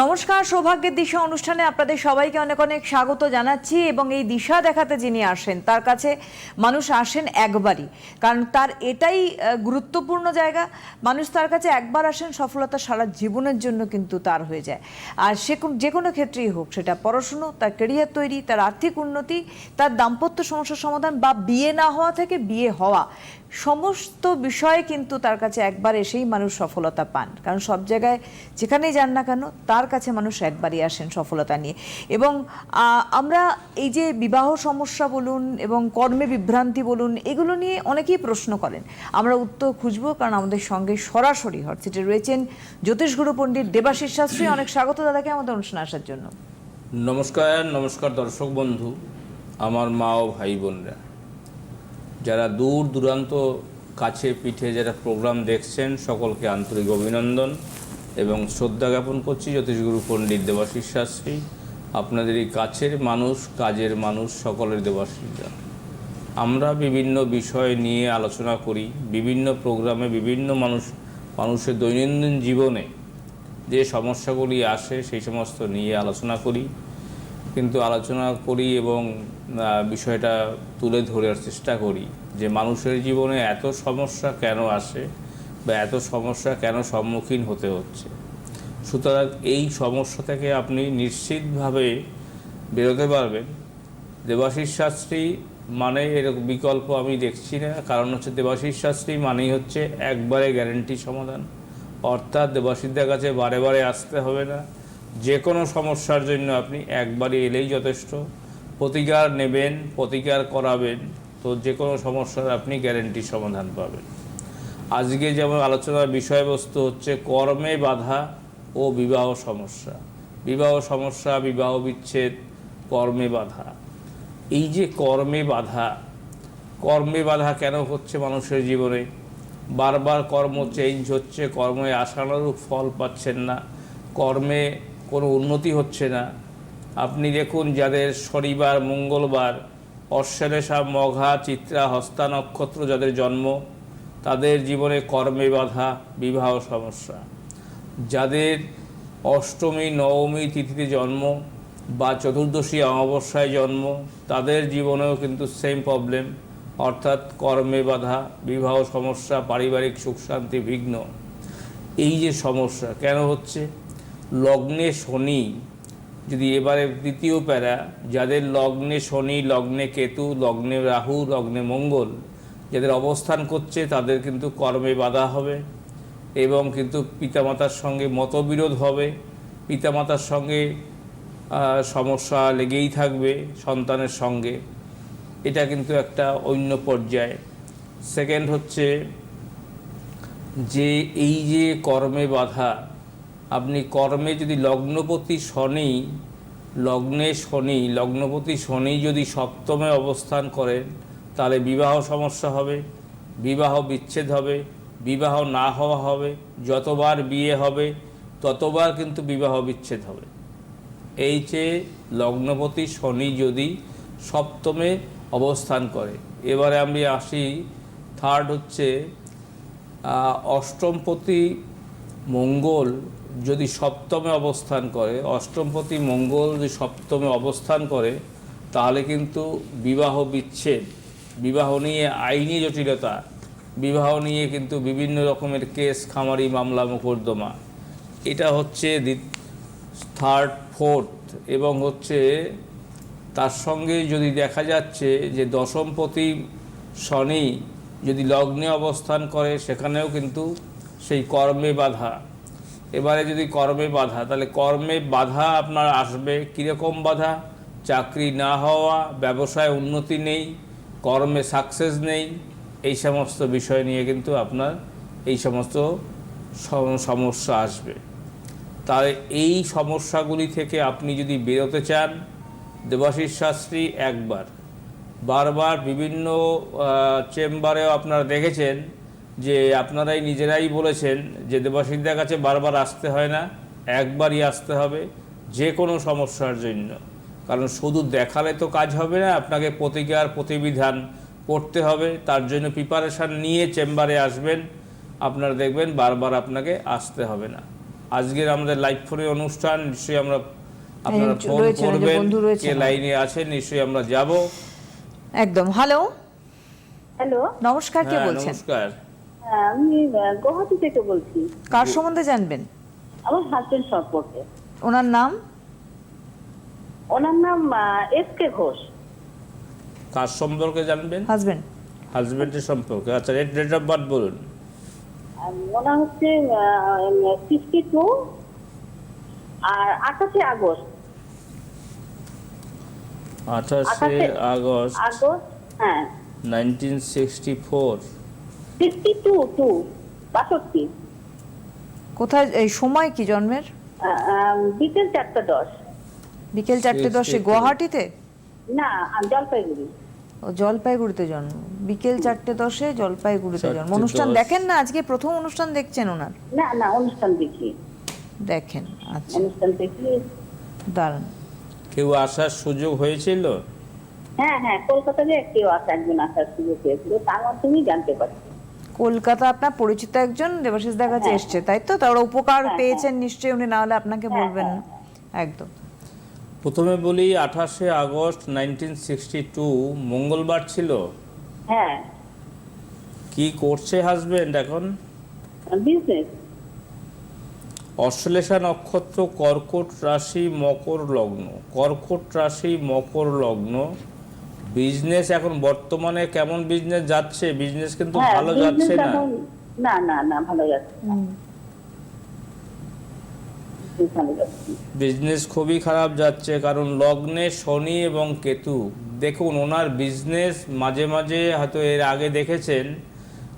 নমস্কার, সৌভাগ্যের দিশা অনুষ্ঠানে আপনাদের সবাইকে অনেক অনেক স্বাগত জানাচ্ছি এবং এই দিশা দেখাতে যিনি আসেন, তার কাছে মানুষ আসেন একবারই। কারণ তার এটাই গুরুত্বপূর্ণ জায়গা, মানুষ তার কাছে একবার আসেন, সফলতা সারা জীবনের জন্য কিন্তু তার হয়ে যায়। আর সে যে কোনো ক্ষেত্রেই হোক, সেটা পড়াশুনো, তার কেরিয়ার তৈরি, তার আর্থিক উন্নতি, তার দাম্পত্য সমস্যার সমাধান বা বিয়ে না হওয়া থেকে বিয়ে হওয়া সমস্ত বিষয়ে কিন্তু তার কাছে একবার এসেই মানুষ সফলতা পান। কারণ সব জায়গায় যেখানেই যান না কেন, তার কাছে মানুষ একবারই আসেন সফলতা নিয়ে। এবং আমরা এই যে বিবাহ সমস্যা বলুন এবং কর্মে বিভ্রান্তি বলুন, এগুলো নিয়ে অনেকেই প্রশ্ন করেন। আমরা উত্তর খুঁজবো, কারণ আমাদের সঙ্গে সরাসরি হটসিটে রয়েছেন জ্যোতিষগুরু পণ্ডিত দেবাশিস শাস্ত্রী, অনেক স্বাগত দাদাকে আমাদের অনুষ্ঠানে আসার জন্য। নমস্কার নমস্কার দর্শক বন্ধু, আমার মা ও ভাই বোনরা। যারা দূর দূরান্ত কাছে পিঠে যারা প্রোগ্রাম দেখছেন, সকলকে আন্তরিক অভিনন্দন এবং শ্রদ্ধা জ্ঞাপন করছি জ্যোতিষগুরু পণ্ডিত দেবাশিস শাস্ত্রী। আপনাদের এই কাছের মানুষ, কাজের মানুষ সকলের দেবাশিসরা আমরা বিভিন্ন বিষয় নিয়ে আলোচনা করি, বিভিন্ন প্রোগ্রামে বিভিন্ন মানুষ, মানুষের দৈনন্দিন জীবনে যে সমস্যাগুলি আসে সেই সমস্ত নিয়ে আলোচনা করি। কিন্তু আলোচনা করি এবং বিষয়টা তুলে ধরার চেষ্টা করি যে মানুষের জীবনে এত সমস্যা কেন আসে বা এত সমস্যা কেন সম্মুখীন হতে হচ্ছে। সুতরাং এই সমস্যা থেকে আপনি নিশ্চিতভাবে বেরোতে পারবেন। দেবাশিস শাস্ত্রী মানে এরকম বিকল্প আমি দেখছি না, কারণ হচ্ছে দেবাশিস শাস্ত্রী মানেই হচ্ছে একবারে গ্যারেন্টি সমাধান। অর্থাৎ দেবাশিসদের কাছে বারে বারে আসতে হবে না। যে কোনো সমস্যার জন্য আপনি একবারই এলেই যথেষ্ট। প্রতিকার নেবেন, প্রতিকার করাবেন, তো যে কোনো সমস্যার আপনি গ্যারেন্টি সমাধান পাবেন। আজকে যেমন আলোচনার বিষয়বস্তু হচ্ছে কর্মে বাধা ও বিবাহ সমস্যা। বিবাহ সমস্যা, বিবাহ বিচ্ছেদ, কর্মে বাধা। এই যে কর্মে বাধা কর্মে বাধা কেন হচ্ছে মানুষের জীবনে? বারবার কর্ম চেঞ্জ হচ্ছে, কর্মে আশানুরূপ ফল পাচ্ছেন না। কর্মে কোনো উন্নতি হচ্ছে না। আপনি দেখুন যাদের শনিবার, মঙ্গলবার অশ্বেরেশা মঘা, চিত্রা, হস্তা নক্ষত্র যাদের জন্ম, তাদের জীবনে কর্মে বাধা, বিবাহ সমস্যা। যাদের অষ্টমী, নবমী তিথিতে জন্ম বা চতুর্দশী অমাবস্যায় জন্ম, তাদের জীবনেও কিন্তু সেম প্রবলেম অর্থাৎ কর্মে বাধা, বিবাহ সমস্যা, পারিবারিক সুখ শান্তি, বিঘ্ন। এই যে সমস্যা, কেন হচ্ছে? লগ্নে শনি, যদি এবারে দ্বিতীয় প্যারা, যাদের লগ্নে শনি, লগ্নে কেতু, লগ্নে রাহু, লগ্নে মঙ্গল, যাদের অবস্থান করছে, তাদের কিন্তু কর্মে বাধা হবে এবং কিন্তু পিতামাতার সঙ্গে মতবিরোধ হবে। পিতামাতার সঙ্গে সমস্যা লেগেই থাকবে সন্তানের সঙ্গে। এটা কিন্তু একটা অন্য পর্যায়ে। সেকেন্ড হচ্ছে যে এই যে কর্মে বাধা কর্মে যদি লগ্নপতি শনি, লগ্নে শনি, লগ্নপতি শনি যদি সপ্তমে অবস্থান করেন, তাহলে বিবাহ সমস্যা হবে, বিবাহ বিচ্ছেদ হবে, বিবাহ না হওয়া হবে, যতবার বিয়ে হবে, ততবার কিন্তু বিবাহ বিচ্ছেদ হবে। এই যে লগ্নপতি শনি যদি সপ্তমে অবস্থান করে, এবারে আমি আসি থার্ড হচ্ছে অষ্টমপতি মঙ্গল যদি সপ্তমে অবস্থান করে, অষ্টমপতি মঙ্গল যদি সপ্তমে অবস্থান করে, তাহলে কিন্তু বিবাহ বিচ্ছেদ, বিবাহ নিয়ে আইনি জটিলতা, বিবাহ নিয়ে কিন্তু বিভিন্ন রকমের কেস, খামারি মামলা, মোকদ্দমা। এটা হচ্ছে থার্ড ফোর্থ এবং হচ্ছে তার সঙ্গে যদি দেখা যাচ্ছে যে দশমপতি শনি যদি লগ্নে অবস্থান করে, সেখানেও কিন্তু সেই কর্মে বাধা। এবারে যদি কর্মে বাধা, তাহলে কর্মে বাধা আপনার আসবে। কীরকম বাধা? চাকরি না হওয়া, ব্যবসায় উন্নতি নেই, কর্মে সাকসেস নেই, এই সমস্ত বিষয় নিয়ে কিন্তু আপনার এই সমস্ত সমস্যা আসবে। তাই এই সমস্যাগুলি থেকে আপনি যদি বেরোতে চান, দেবাশিস শাস্ত্রী একবার, বারবার বিভিন্ন চেম্বারেও আপনারা দেখেছেন যে আপনারাই নিজেরাই বলেছেন যে দেবাশিসদের কাছে বারবার আসতে হয় না একবারই আসতে হবে যে কোনো সমস্যার জন্য। কারণ শুধু দেখালে তো কাজ হবে না আপনাকে প্রতিকার প্রতিবিধান পড়তে হবে। তার জন্য প্রিপারেশান নিয়ে চেম্বারে আসবেন। আপনারা দেখবেন বারবার আপনাকে আসতে হবে না। আজকের আমাদের লাইভ ফোনের অনুষ্ঠান নিশ্চয়ই আমরা আপনারা ফোন করবেন কে লাইনে আছেন নিশ্চয়ই আমরা যাব। একদম হ্যালো। হ্যালো। নমস্কার কে হ্যাঁ বলছেন? নমস্কার। হ্যাঁ, আমি আহ, গুয়াহাটি থেকে বলছি। কার সম্বন্ধে জানবেন? আমার হাজবেন্ড সম্পর্কে। ওনার নাম? ওনার নাম এস কে ঘোষ। কার সম্পর্কে জানবেন? হাজবেন্ড হাজবেন্ডের সম্পর্কে। আচ্ছা ডেট অফ বার্থ বলুন। ওনার হচ্ছে সিক্সটি টু আর আঠাশে আগস্ট। আঠাশে- আগস্ট আগস্ট হ্যাঁ। Nineteen sixty four sixty two two বাষট্টি। কোথায় এই সময় কি জন্মের? বিকেল চারটা দশ। বিকেল চারটে দশে গুয়াহাটিতে? না জলপাইগুড়ি। ও জলপাইগুড়িতে জন্ম। বিকেল চারটে দশে জলপাইগুড়িতে জন্ম। অনুষ্ঠান দেখেন না আজকে? প্রথম অনুষ্ঠান দেখছেন ওনার? না না অনুষ্ঠান দেখি। দেখেন আচ্ছা। অনুষ্ঠান দেখি। দাঁড়ান কেউ আসার সুযোগ হয়েছিল? হ্যাঁ হ্যাঁ কলকাতা কলকাতাতে কেউ আসা একজন আসার সুযোগ হয়েছিল তার মাধ্যমেই জানতে পারছি। কলকাতা আপনার পরিচিত একজন দেবাশিস দার কাছে হ্যাঁ। এসছে তাই তো? তার উপকার হ্যাঁ, পেয়েছেন নিশ্চয়ই উনি না হলে আপনাকে হ্যাঁ, বলবেন না। হ্যাঁ, একদম। প্রথমে বলি আঠাশে আগস্ট নাইনটিন সিক্সটি টু মঙ্গলবার ছিল? হ্যাঁ। কি করছে হাজবেন্ড এখন? বিজনেস অশ্লেষা নক্ষত্র কর্কট রাশি মকর লগ্ন। কর্কট রাশি মকর লগ্ন। বিজনেস এখন বর্তমানে কেমন বিজনেস যাচ্ছে? বিজনেস কিন্তু হ্যাঁ ভালো যাচ্ছে না। না না না ভালো যাচ্ছে। বিজনেস খুবই খারাপ যাচ্ছে কারণ লগ্নে শনি এবং কেতু। দেখুন ওনার বিজনেস মাঝে মাঝে হয়তো এর আগে দেখেছেন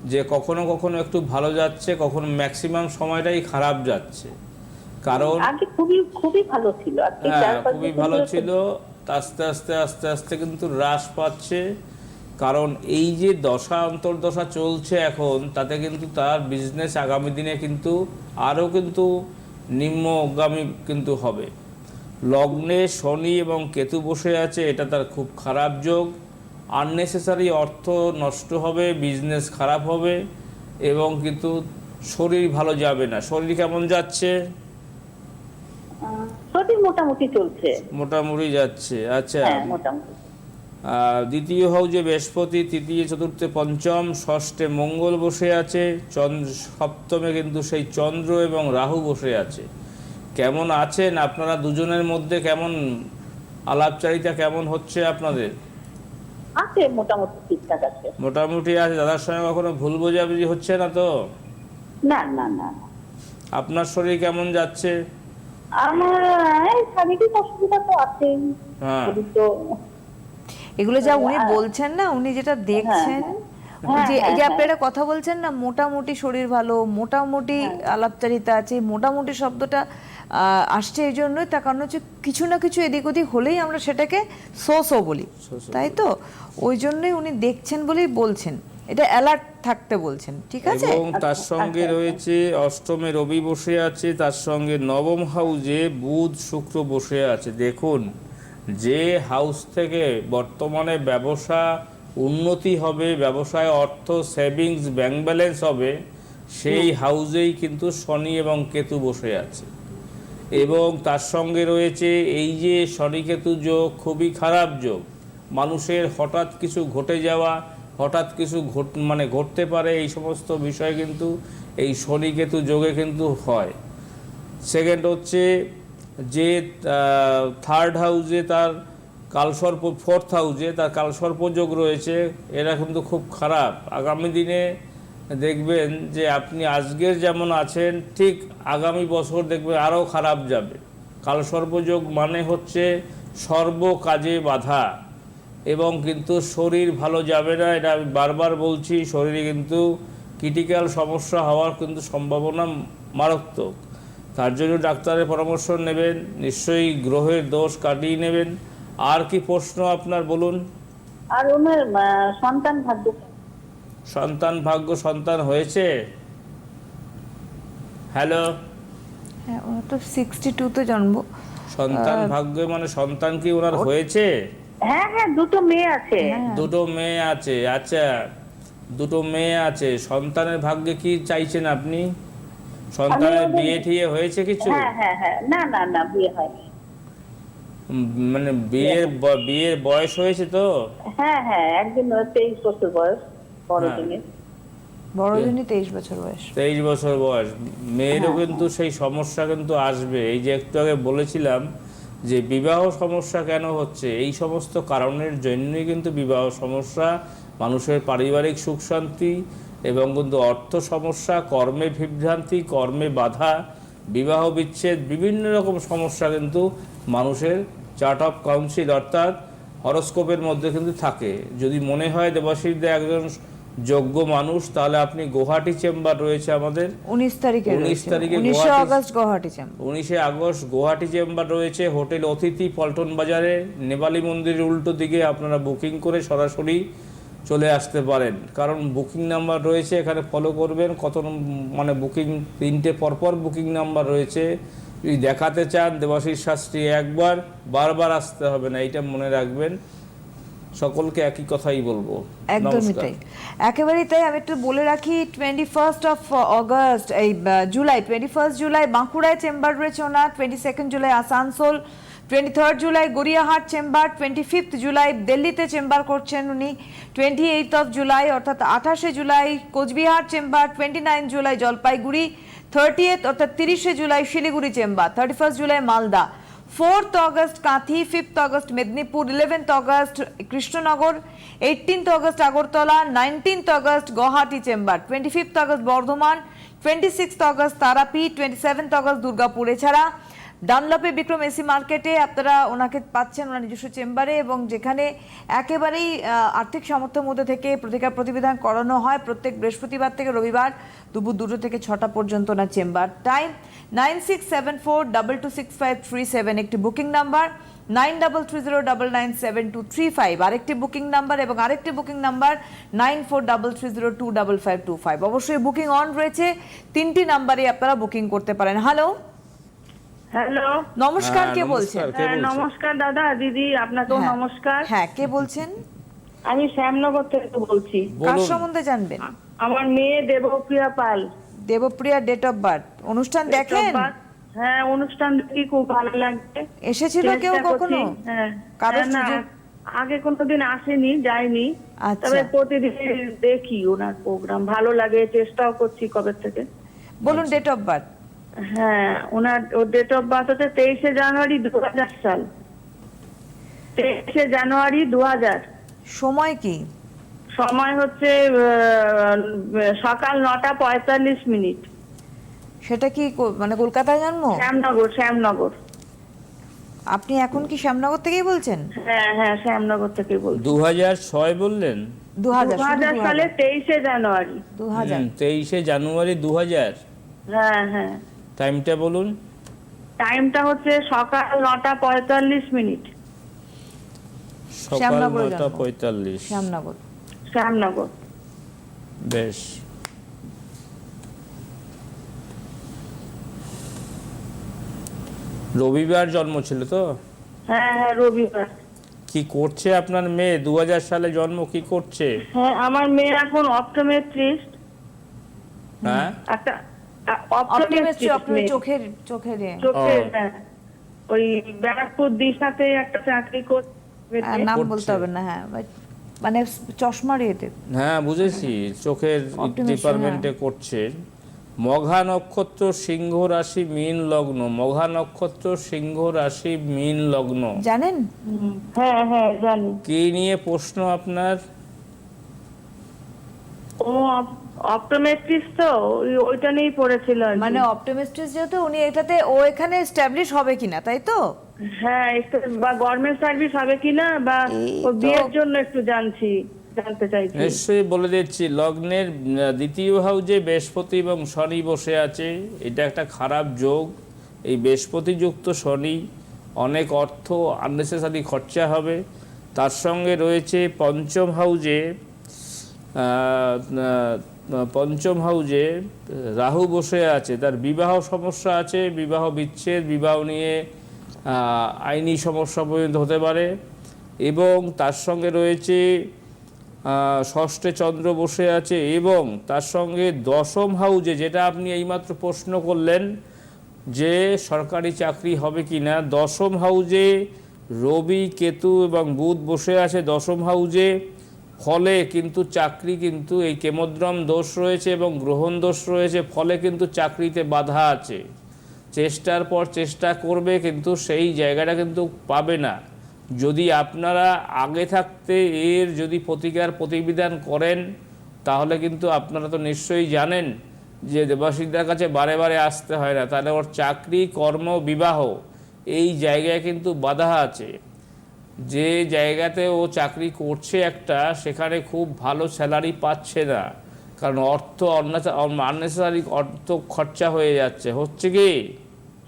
যে কখনো কখনো একটু ভালো যাচ্ছে কখনো ম্যাক্সিমাম সময়টাই খারাপ যাচ্ছে। কারণ আগে খুবই খুবই ভালো ছিল। আজকে হ্যাঁ খুবই ভালো ছিল। আস্তে আস্তে আস্তে আস্তে কিন্তু হ্রাস পাচ্ছে। কারণ এই যে দশা, অন্তর্দশা চলছে এখন, তাতে কিন্তু তার বিজনেস আগামী দিনে কিন্তু আরও কিন্তু নিম্নগামী কিন্তু হবে। লগ্নে শনি এবং কেতু বসে আছে, এটা তার খুব খারাপ যোগ। আননেসেসারি অর্থ নষ্ট হবে বিজনেস খারাপ হবে এবং কিন্তু শরীর ভালো যাবে না। শরীর কেমন যাচ্ছে? আহ, মোটামুটি চলছে। মোটামুটি যাচ্ছে আচ্ছা। হ্যাঁ মোটামুটি। দ্বিতীয় হাউজে বৃহস্পতি তৃতীয় চতুর্থে পঞ্চম ষষ্ঠে মঙ্গল বসে আছে চন্দ্র সপ্তমে কিন্তু সেই চন্দ্র এবং রাহু বসে আছে। কেমন আছেন আপনারা দুজনের মধ্যে? কেমন আলাপচারিতা কেমন হচ্ছে আপনাদের? আছে মোটামুটি ঠিকঠাক আছে। মোটামুটি আছে দাদার সঙ্গে কখনো ভুল বোঝাবুঝি হচ্ছে না তো? না না না। আপনার শরীর কেমন যাচ্ছে? আমার শারীরিক অসুবিধা তো আছেই। হ্যাঁ। তো এগুলো যা উনি বলছেন না উনি যেটা দেখছেন হ্যাঁ, যে এই হ্যাঁ, যে হ্যাঁ। আপনারা কথা বলছেন না মোটামুটি শরীর ভালো মোটামুটি আলাপচারিতা আছে মোটামুটি শব্দটা আহ, আসছে এই জন্যই তার কারণ হচ্ছে কিছু না কিছু এদিক ওদিক হলেই আমরা সেটাকে সো সো বলি তাই তো? ওই জন্যই উনি দেখছেন বলেই বলছেন। এটা অ্যালার্ট থাকতে বলছেন ঠিক আছে? এবং তার সঙ্গে রয়েছে অষ্টমে রবি বসে আছে তার সঙ্গে নবম হাউজে বুধ শুক্র বসে আছে। দেখুন যে হাউস থেকে বর্তমানে ব্যবসা উন্নতি হবে ব্যবসায় অর্থ সেভিংস ব্যাংক ব্যালেন্স হবে সেই হাউজেই কিন্তু শনি এবং কেতু বসে আছে। এবং তার সঙ্গে রয়েছে এই যে শনিকেতু যোগ খুবই খারাপ যোগ। মানুষের হঠাৎ কিছু ঘটে যাওয়া হঠাৎ কিছু ঘট মানে ঘটতে পারে এই সমস্ত বিষয় কিন্তু এই শনিকেতু যোগে কিন্তু হয়। সেকেন্ড হচ্ছে যে থার্ড হাউজে তার কালসর্প ফোর্থ হাউজে তার কালসর্প যোগ রয়েছে, এরা কিন্তু খুব খারাপ। আগামী দিনে দেখবেন যে আপনি আজকের যেমন আছেন, ঠিক আগামী বছর দেখবেন আরও খারাপ যাবে। কালসর্পযোগ মানে হচ্ছে সর্ব কাজে বাধা। এবং কিন্তু শরীর ভালো যাবে না এটা আমি বারবার বলছি শরীরে কিন্তু ক্রিটিক্যাল সমস্যা হওয়ার কিন্তু সম্ভাবনা মারাত্মক। তার জন্য ডাক্তারের পরামর্শ নেবেন নিশ্চয়ই গ্রহের দোষ কাটিয়ে নেবেন। আর কি প্রশ্ন আপনার বলুন? আর ওনার সন্তান ভাগ্য সন্তান ভাগ্য সন্তান হয়েছে? হ্যালো? হ্যাঁ ওনার তো সিক্সটি টুতে জন্ম। সন্তান ভাগ্য মানে সন্তান কি ওনার হয়েছে? হ্যাঁ হ্যাঁ দুটো মেয়ে আছে। দুটো মেয়ে আছে আচ্ছা। দুটো মেয়ে আছে সন্তানের ভাগ্যে কি চাইছেন আপনি? সন্তানের বিয়ে ঠিয়ে হয়েছে কিছু? হ্যাঁ হ্যাঁ হ্যাঁ না না না বিয়ে হয়নি। মানে বিয়ের বিয়ের বয়স হয়েছে তো? হ্যাঁ হ্যাঁ একদিন তেইশ বছর বয়স বড়দিনের। বড়দিনই তেইশ বছর বয়স। তেইশ বছর বয়স। মেয়েরও কিন্তু সেই সমস্যা কিন্তু আসবে। এই যে একটু আগে বলেছিলাম যে বিবাহ সমস্যা কেন হচ্ছে? এই সমস্ত কারণের জন্যই কিন্তু বিবাহ সমস্যা, মানুষের পারিবারিক সুখ শান্তি এবং কিন্তু অর্থ সমস্যা, কর্মে বিভ্রান্তি, কর্মে বাধা, বিবাহ বিচ্ছেদ, বিভিন্ন রকম সমস্যা কিন্তু মানুষের চার্ট অফ কাউন্সিল অর্থাৎ হরস্কোপের মধ্যে কিন্তু থাকে। যদি মনে হয় দেবাশিসদা একজন যোগ্য মানুষ তাহলে আপনি গুয়াহাটি চেম্বার রয়েছে আমাদের। উনিশ তারিখে উনিশ তারিখে উনিশে আগস্ট গুয়াহাটি চেম্বার। উনিশে আগস্ট গুয়াহাটি চেম্বার রয়েছে। হোটেল অতিথি পল্টন বাজারে। নেপালি মন্দিরের উল্টো দিকে আপনারা বুকিং করে সরাসরি চলে আসতে পারেন। কারণ বুকিং নাম্বার রয়েছে এখানে ফলো করবেন। কত মানে বুকিং তিনটে পরপর বুকিং নাম্বার রয়েছে। যদি দেখাতে চান দেবাশিস শাস্ত্রী একবার বারবার আসতে হবে না এইটা মনে রাখবেন। সকলকে একই কথাই বলব। একদমই তাই। একেবারেই তাই আমি একটু বলে রাখি টোয়েন্টি ফার্স্ট অফ অগস্ট এই জুলাই টোয়েন্টি ফার্স্ট জুলাই বাঁকুড়ায় চেম্বার রয়েছে ওনার twenty second July Asansol twenty third July Gariahat chamber twenty fifth July দিল্লিতে চেম্বার করছেন উনি টোয়েন্টি এইট অফ জুলাই অর্থাৎ আঠাশে July Cooch Behar chamber twenty nine July Jalpaiguri thirty অর্থাৎ তিরিশে July Siliguri chamber thirty first July Malda. Fourth August Kanthi, fifth August Medinipur, eleventh August Krishnanagar, eighteenth August Agartala, nineteenth August Guwahati chamber twenty fifth August Bardhaman twenty sixth August Tarapith twenty seventh August Durgapur. এছাড়া ডানলপে Vikram AC মার্কেটে আপনারা ওনাকে পাচ্ছেন ওনার নিজস্ব চেম্বারে এবং যেখানে একেবারেই আর্থিক সামর্থ্যের মধ্যে থেকে প্রতিকার প্রতিবিধান করানো হয় প্রত্যেক বৃহস্পতিবার থেকে রবিবার দুপুর দুটো থেকে ছটা পর্যন্ত ওনার chamber. Time nine six seven four double two six five three seven একটি booking number. Nine double three zero double nine seven two three five আরেকটি বুকিং নাম্বার এবং আরেকটি booking number nine four double three zero two double five two five. অবশ্যই booking on রয়েছে। তিনটি নাম্বারে আপনারা booking করতে পারেন। হ্যালো হ্যালো নমস্কার হ্যাঁ, কে বলছেন? হ্যাঁ, নমস্কার দাদা দিদি আপনাকেও হ্যাঁ। নমস্কার। হ্যাঁ কে বলছেন? আমি শ্যামনগর থেকে বলছি। কার সম্বন্ধে জানবেন? আমার মেয়ে Debapriya Pal. Debapriya date of birth অনুষ্ঠান দেখেন? হ্যাঁ অনুষ্ঠান দেখি খুব ভালো লাগছে। এসেছিল কেউ কখনো? হ্যাঁ কারও হ্যাঁ, আগে কোনোদিন আসেনি আচ্ছা। তবে প্রতিদিন দেখি ওনার প্রোগ্রাম ভালো লাগে চেষ্টাও করছি কবে থেকে। বলুন ডেট অফ বার্থ হ্যাঁ ওনার ডেট অফ বার্থ হচ্ছে তেইশে জানুয়ারি দু হাজার সাল। তেইশে জানুয়ারি দু হাজার। সময় কি? সময় হচ্ছে আহ, সকাল নটা পঁয়তাল্লিশ মিনিট। সেটা কি মানে কলকাতায় জন্ম? শ্যামনগর শ্যামনগর। আপনি এখন কি শ্যামনগর থেকেই বলছেন? হ্যাঁ হ্যাঁ শ্যামনগর থেকে বলছি। দু হাজার ছয় বললেন? দু হাজার সালে তেইশে জানুয়ারি। দু হাজার তেইশে জানুয়ারি দু হাজার হ্যাঁ হ্যাঁ। টাইমটা বলুন। টাইমটা হচ্ছে সকাল নটা পঁয়তাল্লিশ মিনিট। সকাল শ্যামনগরে নটা। পঁয়তাল্লিশ। শ্যামনগর। শ্যামনগর বেশ। রবিবার জন্ম ছিল তো? হ্যাঁ হ্যাঁ রবিবার। কি করছে আপনার মেয়ে? দু সালে জন্ম কি করছে? হ্যাঁ আমার মেয়ে এখন অপটোমেট্রিস্ট। হ্যাঁ? একটা আপনার চোখের চোখের চোখে হ্যাঁ। ওই ব্যারাকপুর দিশাতে একটা চাকরি করছে হ্যাঁ, নাম বলতে হবে না হ্যাঁ মানে চশমার ইয়েতে হ্যাঁ বুঝেছি। চোখের ডিপার্টমেন্টে করছে। মঘা নক্ষত্র সিংহ রাশি মীন লগ্ন। মঘা নক্ষত্র সিংহ রাশি মীন লগ্ন। জানেন? হ্যাঁ হ্যাঁ জানি। কি নিয়ে প্রশ্ন আপনার? ও অপটোমেট্রিস্ট তো? ওইটা নিয়েই পড়েছিল মানে অপটিমিস্ট্রিস যেহেতু উনি এটাতে ও এখানে এস্টাবলিশ হবে কিনা তাই তো? হ্যাঁ একটু বা গভর্নমেন্ট সার্ভিস হবে কিনা বা বিয়ের জন্য একটু জানছি নিশ্চয়ই বলে দিচ্ছি লগ্নের দ্বিতীয় হাউজে বৃহস্পতি এবং শনি বসে আছে এটা একটা খারাপ যোগ। এই বৃহস্পতিযুক্ত শনি অনেক অর্থ আননেসেসারি খরচা হবে। তার সঙ্গে রয়েছে পঞ্চম হাউজে পঞ্চম হাউজে রাহু বসে আছে তার বিবাহ সমস্যা আছে বিবাহ বিচ্ছেদ বিবাহ নিয়ে আইনি সমস্যা পর্যন্ত হতে পারে এবং তার সঙ্গে রয়েছে ষষ্ঠে চন্দ্র বসে আছে এবং তার সঙ্গে দশম হাউজে যেটা আপনি এইমাত্র প্রশ্ন করলেন যে সরকারি চাকরি হবে কি না দশম হাউজে রবি, কেতু এবং বুধ বসে আছে দশম হাউজে, ফলে কিন্তু চাকরি কিন্তু এই কেমদ্রম দোষ রয়েছে এবং গ্রহণ দোষ রয়েছে, ফলে কিন্তু চাকরিতে বাধা আছে। চেষ্টার পর চেষ্টা করবে, কিন্তু সেই জায়গাটা কিন্তু পাবে না। যদি আপনারা আগে থাকতে এর যদি প্রতিকার প্রতিবিধান করেন, তাহলে কিন্তু আপনারা তো নিশ্চয়ই জানেন যে দেবাশিকদার কাছে বারে বারে আসতে হয় না। তাহলে ওর চাকরি, কর্ম, বিবাহ এই জায়গায় কিন্তু বাধা আছে। যে জায়গাতে ও চাকরি করছে একটা, সেখানে খুব ভালো স্যালারি পাচ্ছে না। কারণ অর্থ আননেসারি অর্থ খরচা হয়ে যাচ্ছে। হচ্ছে কি?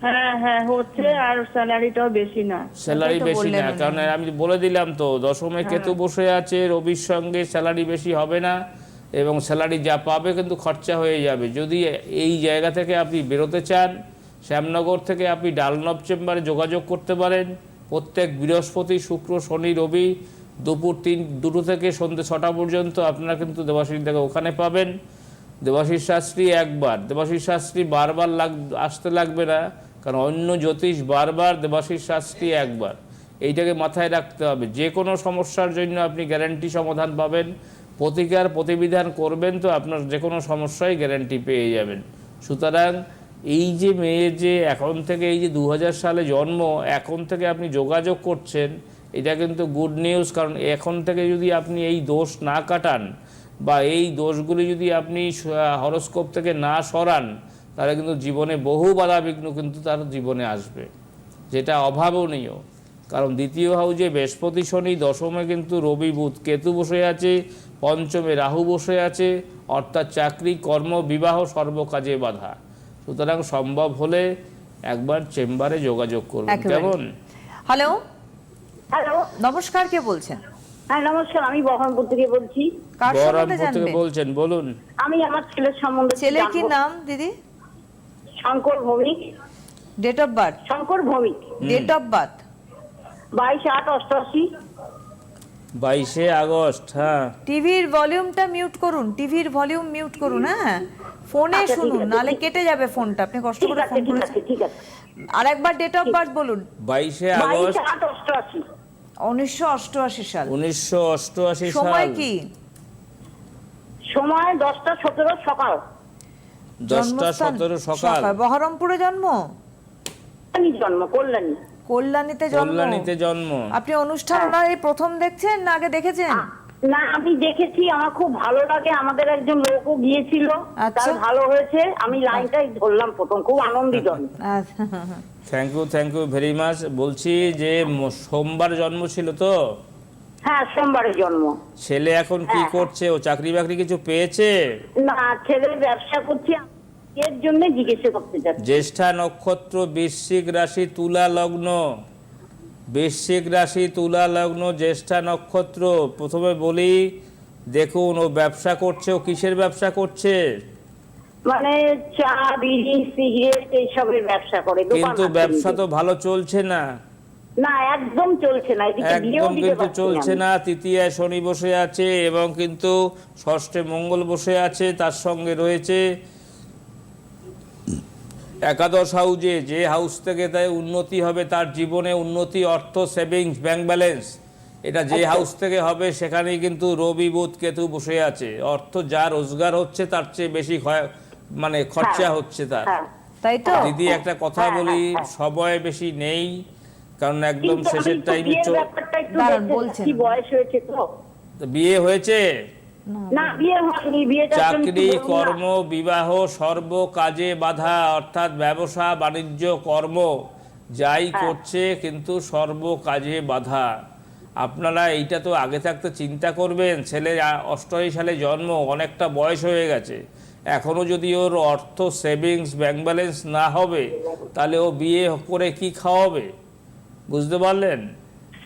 হ্যাঁ হ্যাঁ হচ্ছে আর স্যালারিটাও বেশি না। স্যালারি বেশি না কারণ আমি। বলে দিলাম তো দশমে কেতু বসে আছে রবির সঙ্গে স্যালারি বেশি হবে না এবং স্যালারি যা পাবে কিন্তু খরচা হয়ে যাবে। যদি এই জায়গা থেকে আপনি বেরোতে চান শ্যামনগর থেকে আপনি ডালনব চেম্বারে যোগাযোগ করতে পারেন। প্রত্যেক বৃহস্পতি শুক্র শনি রবি দুপুর তিন দুটো থেকে সন্ধ্যে ছটা পর্যন্ত আপনারা কিন্তু দেবাশিস থেকে ওখানে পাবেন। দেবাশিস শাস্ত্রী একবার দেবাশিস শাস্ত্রী বারবার লাগ আসতে লাগবে না। কারণ অন্য জ্যোতিষ বারবার দেবাশিস শাস্তি একবার। এইটাকে মাথায় রাখতে হবে। যে কোনো সমস্যার জন্য আপনি গ্যারান্টি সমাধান পাবেন। প্রতিকার, প্রতিবিধান করবেন তো আপনার যে কোনো সমস্যায় গ্যারান্টি পেয়ে যাবেন। সুতরাং এই যে মেয়ে যে এখন থেকে এই যে দু হাজার সালে জন্ম, এখন থেকে আপনি যোগাযোগ করছেন, এটা কিন্তু গুড নিউজ কারণ এখন থেকে যদি আপনি এই দোষ না কাটান বা এই দোষগুলি যদি আপনি হরস্কোপ থেকে না সরান তাহলে কিন্তু জীবনে বহু বাধা বিঘ্ন কিন্তু তার জীবনে আসবে। যেটা অভাবনীয়। কারণ দ্বিতীয় হাউজে বৃহস্পতি শনি দশমে কিন্তু রবি বুধ। কেতু বসে আছে পঞ্চমে রাহু বসে আছে অর্থাৎ চাকরি কর্ম বিবাহ সর্বকাজে বাধা। সুতরাং সম্ভব হলে একবার চেম্বারে যোগাযোগ করবেন কেমন? হ্যালো? হ্যালো? নমস্কার কে বলছেন? হ্যাঁ নমস্কার আমি বহরমপুর থেকে বলছি। বহরমপুর থেকে বলছেন বলুন। আমি আমার ছেলের সম্বন্ধে ছেলে কি নাম দিদি? Shankar Bhowmik. Date of birth Shankar Bhowmik. Date of birth বাইশ আট অষ্টআশি। বাইশে আগস্ট হ্যাঁ। টিভির ভলিউমটা মিউট করুন টিভির ভলিউম মিউট করুন হ্যাঁ। ফোনে আচ্ছা, শুনুন নালে কেটে যাবে ফোনটা আপনি কষ্ট করে ফোন করেছেন ঠিক আছে। আর একবার ডেট অফ বার্থ বলুন। বাইশে আগস্ট। আট অষ্টআশি। উনিশশো অষ্টআশি সাল। উনিশশো অষ্টআশি সময় কি? সময় দশটা সতেরো সকাল। দশটা সতেরো সকাল। বহরমপুরে জন্ম? জন্ম কল্যাণী। কল্যাণীতে জন্ম? কল্যাণীতে জন্ম। আপনি অনুষ্ঠান এই প্রথম দেখছেন না আগে দেখেছেন? না আমি দেখেছি আমার খুব ভালো লাগে। আমাদের একজন লোকও গিয়েছিল। আচ্ছা। তার ভালো হয়েছে। আমি লাইনটাই ধরলাম প্রথম খুব আনন্দিত আচ্ছা। Thank you thank you very much বলছি যে সোমবার জন্ম ছিল তো? হ্যাঁ সোমবারে জন্ম। ছেলে এখন কি করছে? ও চাকরি বাকরি কিছু পেয়েছে? না ছেলে ব্যবসা করছি। এর জন্য জিজ্ঞেস করতে জ্যেষ্ঠা নক্ষত্র বৃশ্চিক রাশি তুলা লগ্ন। বৃশ্চিক রাশি তুলা লগ্ন জ্যেষ্ঠা নক্ষত্র। প্রথমে বলি দেখুন ও ব্যবসা করছে ও কিসের ব্যবসা করছে? মানে চা বিড়ি সিগারেট এইসবের ব্যবসা করে কিন্তু ব্যবসা তো ভালো চলছে না। না একদম চলছে না একদম কিন্তু চলছে না তৃতীয়ায় শনি বসে আছে এবং কিন্তু ষষ্ঠে মঙ্গল বসে আছে তার সঙ্গে রয়েছে একাদশ হাউজে যে হাউস থেকে তাই উন্নতি হবে তার জীবনে উন্নতি অর্থ সেভিংস ব্যাংক ব্যালেন্স। এটা যে আচ্ছা। হাউস থেকে হবে সেখানে কিন্তু রবি বুধ কেতু বসে আছে। অর্থ যা রোজগার হচ্ছে তার চেয়ে বেশি মানে খরচা হ্যাঁ, হচ্ছে তার। হ্যাঁ। তাই তো? দিদি একটা কথা হ্যাঁ, বলি। সময় বেশি নেই কারণ একদম শেষের টাইমে দাঁড়ান, বলছেন। চাচ্ছি, বয়স হয়েছে তো? বিয়ে হয়েছে? চাকরি কর্ম বিবাহ সর্ব কাজে বাধা অর্থাৎ ব্যবসা বাণিজ্য কর্ম যাই হ্যাঁ। করছে কিন্তু সর্ব কাজে বাধা। আপনারা এইটা তো আগে থাকতে চিন্তা করবেন ছেলে অষ্টআশি সালে জন্ম অনেকটা বয়স হয়ে গেছে। এখনও যদি ওর অর্থ সেভিংস ব্যাংক ব্যালেন্স না হবে তাহলে ও বিয়ে করে কি খাওয়াবে? বুঝতে পারলেন?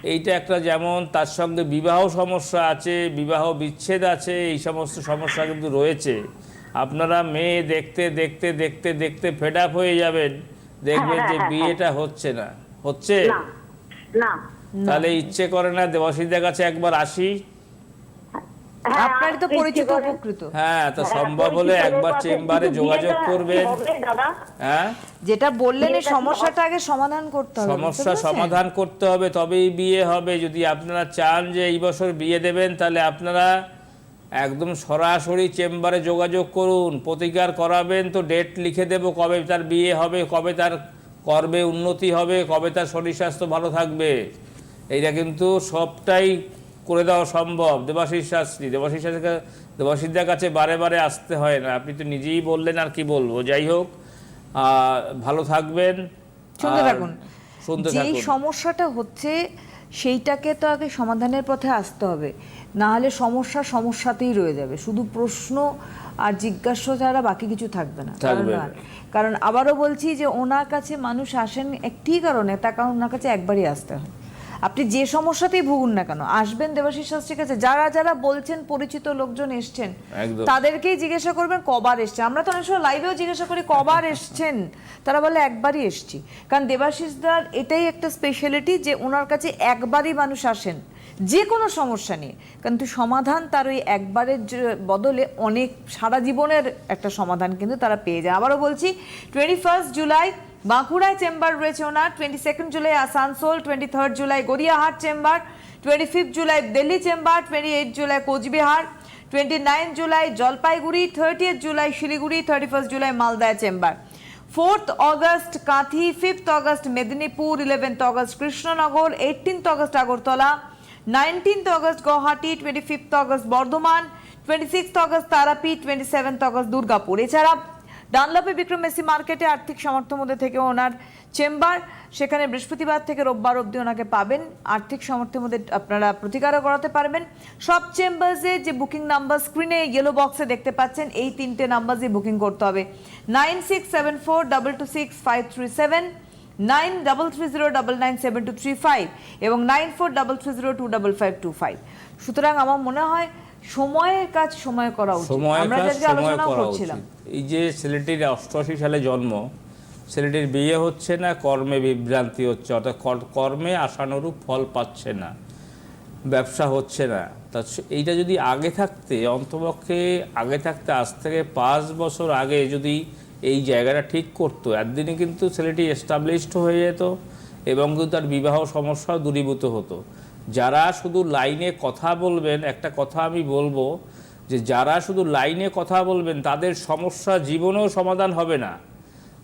এইটা একটা যেমন তার সঙ্গে বিবাহ সমস্যা আছে বিবাহ বিচ্ছেদ আছে এই সমস্ত সমস্যা কিন্তু রয়েছে। আপনারা মেয়ে দেখতে দেখতে দেখতে দেখতে ফেড আপ হয়ে যাবেন। দেখবেন যে বিয়েটা হচ্ছে না। হচ্ছে? তাহলে ইচ্ছে করে না দেবাশীদের কাছে একবার আসি। হ্যাঁ, আপনারই তো পরিচিত? উপকৃত হ্যাঁ তো হ্যাঁ, সম্ভব হলে একবার চেম্বারে যোগাযোগ করবেন। হ্যাঁ? যেটা বললেন এই সমস্যাটা আগে সমাধান করতে হবে সমস্যা সমাধান করতে হবে তবেই বিয়ে হবে। যদি আপনারা চান যে এই বছর বিয়ে দেবেন তাহলে আপনারা একদম সরাসরি চেম্বারে যোগাযোগ করুন। প্রতিকার করাবেন তো ডেট লিখে দেব কবে তার বিয়ে হবে কবে তার কর্মে উন্নতি হবে কবে তার শরীর স্বাস্থ্য ভালো থাকবে। এইটা কিন্তু সবটাই করে দেওয়া সম্ভব। দেবাশিস শাস্ত্রী দেবাশিস শাস্ত্রী দেবাশিসদের কাছে বারে বারে আসতে হয় না। আপনি তো নিজেই বললেন আর কি বলব। যাই হোক ভালো থাকবেন। শুনতে থাকুন। শুনতে সমস্যাটা হচ্ছে সেইটাকে তো আগে সমাধানের পথে আসতে হবে। না হলে সমস্যা সমস্যাতেই রয়ে যাবে। শুধু প্রশ্ন আর জিজ্ঞাসা ছাড়া বাকি কিছু থাকবে না। কারণ থাকবে। না। কারণ আবারও বলছি যে ওনার কাছে মানুষ আসেন একটি কারণে তার কারণ ওনার কাছে একবারই আসতে হয়। আপনি যে সমস্যাতেই ভুগুন না কেন আসবেন দেবাশিস শাস্ত্রীর কাছে যারা যারা বলছেন পরিচিত লোকজন এসছেন তাদেরকেই জিজ্ঞাসা করবেন কবার এসছেন। আমরা তো অনেক সময় লাইভেও জিজ্ঞাসা করি কবার এসছেন? তারা বলে একবারই এসছি। কারণ দেবাশিসদার এটাই একটা স্পেশালিটি যে ওনার কাছে একবারই মানুষ আসেন যে কোনো সমস্যা নিয়ে। কিন্তু সমাধান তার ওই একবারের বদলে অনেক সারা জীবনের একটা সমাধান কিন্তু তারা পেয়ে যায়। আবারও বলছি টোয়েন্টি ফার্স্ট জুলাই বাঁকুড়ায় চেম্বার রয়েছে ওনার twenty second July Asansol twenty third July Gariahat chamber twenty fifth July Delhi chamber twenty eight July Cooch Behar twenty nine July Jalpaiguri thirtieth July Siliguri thirty first July মালদায় chamber. Fourth August Kanthi fifth August Medinipur eleventh August Krishnanagar eighteenth August Agartala nineteenth August Guwahati twenty fifth August Bardhaman twenty sixth August Tarapith twenty seventh August Durgapur. এছাড়া ডানলপে Vikram Messi মার্কেটে আর্থিক সামর্থ্য মধ্যে থেকে ওনার chamber. সেখানে বৃহস্পতিবার থেকে রোববার অবধি ওনাকে পাবেন। আর্থিক সামর্থ্যের মধ্যে আপনারা প্রতিকারও করাতে পারবেন। সব চেম্বার্সে যে বুকিং নাম্বার স্ক্রিনে ইয়েলো বক্সে দেখতে পাচ্ছেন, এই তিনটে নাম্বার দিয়ে বুকিং করতে হবে। Nine six seven four double two six five three seven, nine double three zero double nine seven two three five এবং nine four double three zero two double five two five. সুতরাং আমার মনে হয় সময়ের কাজ সময় করা উচিত। আমরা সময় আলোচনা করছিলাম। এই যে ছেলেটির অষ্টআশি সালে জন্ম ছেলেটির বিয়ে হচ্ছে না কর্মে বিভ্রান্তি হচ্ছে অর্থাৎ কর্মে আশানুরূপ ফল পাচ্ছে না ব্যবসা হচ্ছে না। তা এইটা যদি আগে থাকতে অন্তপক্ষে আগে থাকতে আজ থেকে পাঁচ বছর আগে যদি এই জায়গাটা ঠিক করতো একদিনে কিন্তু ছেলেটি এস্টাবলিশড হয়ে যেত এবং কিন্তু তার বিবাহ সমস্যাও দূরীভূত হতো। যারা শুধু লাইনে কথা বলবেন, একটা কথা আমি বলব যে যারা শুধু লাইনে কথা বলবেন, তাদের সমস্যা জীবনেও সমাধান হবে না।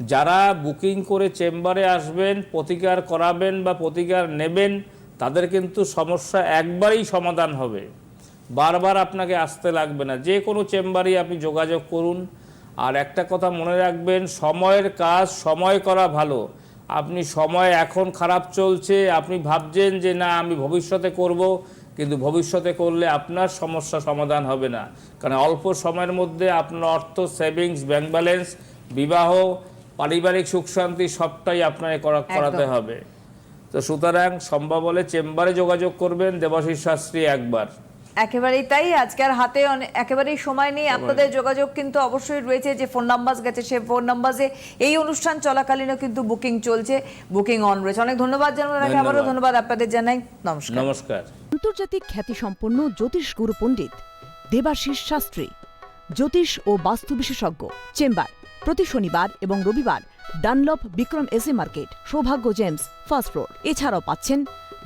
যারা বুকিং করে চেম্বারে আসবেন, প্রতিকার করাবেন বা প্রতিকার নেবেন, তাদের কিন্তু সমস্যা একবারেই সমাধান হবে। বারবার আপনাকে আসতে লাগবে না। যে কোনো চেম্বারেই আপনি যোগাযোগ করুন। আর একটা কথা মনে রাখবেন, সময়ের কাজ সময় করা ভালো। আপনি সময় এখন খারাপ চলছে আপনি ভাবছেন যে না আমি ভবিষ্যতে করব কিন্তু ভবিষ্যতে করলে আপনার সমস্যা সমাধান হবে না। কারণ অল্প সময়ের মধ্যে আপনার অর্থ সেভিংস ব্যাংক ব্যালেন্স বিবাহ পারিবারিক সুখ শান্তি সবটাই আপনাকে করা- করাতে হবে। তো সুতরাং সম্ভব হলে চেম্বারে যোগাযোগ করবেন দেবাশিস শাস্ত্রী একবার। একেবারেই তাই। আজকের হাতে একেবারেই সময় নেই। আপনাদের যোগাযোগ কিন্তু অবশ্যই রয়েছে যে ফোন নাম্বার গেছে সে ফোন নাম্বারে এই অনুষ্ঠান চলাকালীনও কিন্তু বুকিং চলছে বুকিং অন রয়েছে। অনেক ধন্যবাদ জানাব আবারও ধন্যবাদ। ধন্যবাদ আপনাদের জানাই। নমস্কার। নমস্কার। আন্তর্জাতিক খ্যাতিসম্পন্ন জ্যোতিষ গুরু পণ্ডিত দেবাশিস শাস্ত্রী জ্যোতিষ ও বাস্তু বিশেষজ্ঞ চেম্বার প্রতি শনিবার এবং রবিবার ডানলপ বিক্রম এসে market Saubhagya gems first floor. এছাড়াও পাচ্ছেন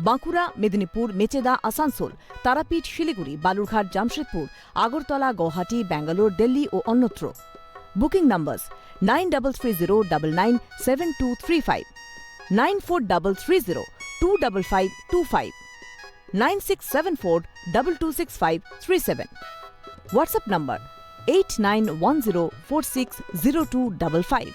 বাঁকুড়া, মেদিনীপুর, মেচেদা, আসানসোল, তারাপীঠ, শিলিগুড়ি, বালুরঘাট, জামশেদপুর, আগরতলা, গৌহাটি, ব্যাঙ্গালোর, দিল্লি ও অন্যত্র booking numbers nine double three zero double nine seven two three five, nine four double three zero two double five two five 9674 226537. WhatsApp number 8910460255.